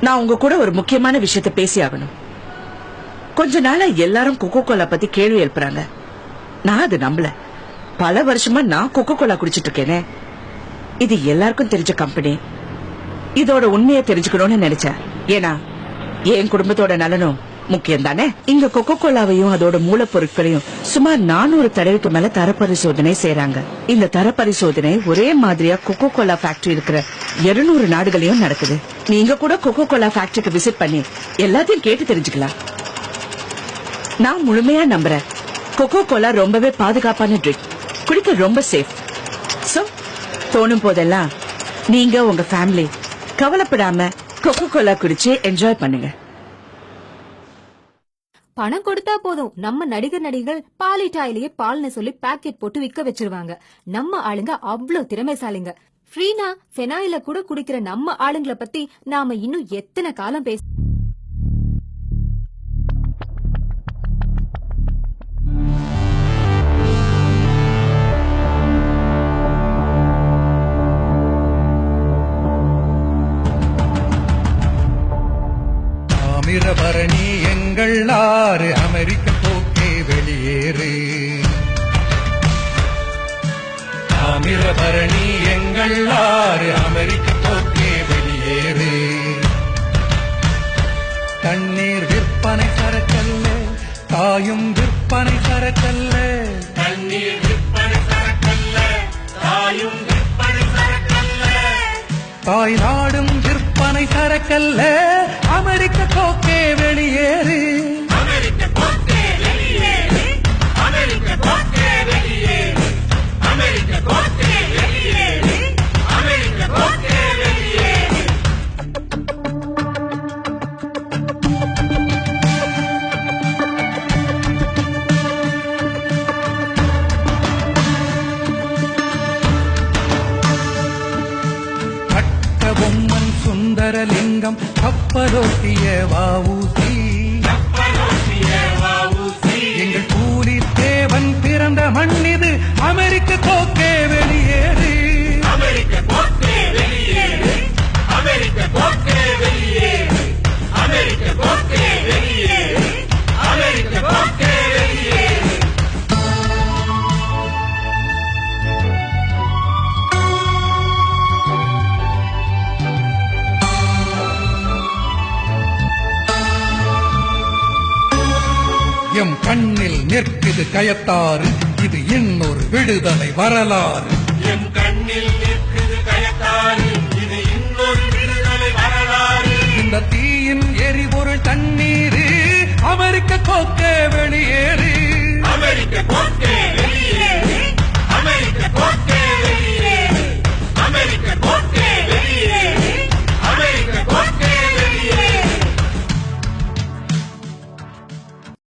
நான் உங்க கூட ஒரு முக்கியமான விஷயத்த பேசி ஆகணும். கொஞ்ச நாளா எல்லாரும் கொக்கோ கோலா பத்தி கேள்வி எழுப்புறாங்க. நான் அது நம்பல. பல வருஷமா நான் கொக்கோ கோலா குடிச்சிட்டு இருக்கேனே. இது எல்லாருக்கும் தெரிஞ்ச கம்பெனி இதோட உண்மையை தெரிஞ்சுக்கணும்னு நினைச்சேன். ஏன்னா என் குடும்பத்தோட நலனும் முக்கியம் தானே இங்க கொக்கோ கோலாவையும் அதோட மூலப்பொருட்களையும் சுமார் நானூறு தடவைக்கு மேல தரப்பரிசோதனை செய்யறாங்க இந்த தரப்பரிசோதனை ஒரே மாதிரியா கொக்கோ கோலா ஃபேக்டரி இருக்கிற 200 நாடுகளையும் நடக்குது. நீங்க கூட கொக்கோ கோலா ஃபேக்டரிக்கு விசிட் பண்ணி எல்லாத்தையும் கேட்டு தெரிஞ்சுக்கலாம். நான் முழுமையா நம்புறேன். கொக்கோ கோலா ரொம்பவே பாதுகாப்பான ட்ரிங்க் குடிக்க ரொம்ப சேஃப் சோ தோணும் போதெல்லாம் நீங்க உங்க ஃபேமிலி கவலைப்படாம கொக்கோ கோலா குடிச்சு என்ஜாய் பண்ணுங்க. பணம் கொடுத்தா போதும். நம்ம நடிகர் நடிகைகள் பாலிட்டாயிலேயே பால்னு சொல்லி பாக்கெட் போட்டு விக்க வச்சிருவாங்க. நம்ம ஆளுங்க அவ்வளவு திறமைசாலிங்க. ஃப்ரீனா ஃபெனாயில கூட குடிக்கிற நம்ம ஆளுங்கள பத்தி நாம இன்னும் எத்தனை காலம் பேச தாமிரபரணி எங்கள் ஆறு அமெரிக்க போக்கே வெளியேறு. தாமிரபரணி எங்கள் ஆறு அமெரிக்க போக்கே வெளியேறு. தண்ணீர் விற்பனை சரக்கல்ல தாயும் விற்பனை சரக்கல்ல. தண்ணீர் விற்பனை சரக்கல்ல தாயும் விற்பனை சரக்கல்ல. தாய் நாடும் விற்பனை சரக்கல்ல அமெரிக்க கோக்கே வெளியேறு. சுந்தரலிங்கம் கப்பலோட்டிய வாவூசி எங்கள் கூலி தேவன் பிறந்த மண் மண்ணிது அமெரிக்க கோக்கே வெளியேறு. எம் கண்ணில் நிற்குது கயத்தாறு இது இன்னொரு விடுதலை வரலாறு. என் கண்ணில் நிற்குது கயத்தாறு இது இன்னொரு விடுதலை வரலாறு. இந்த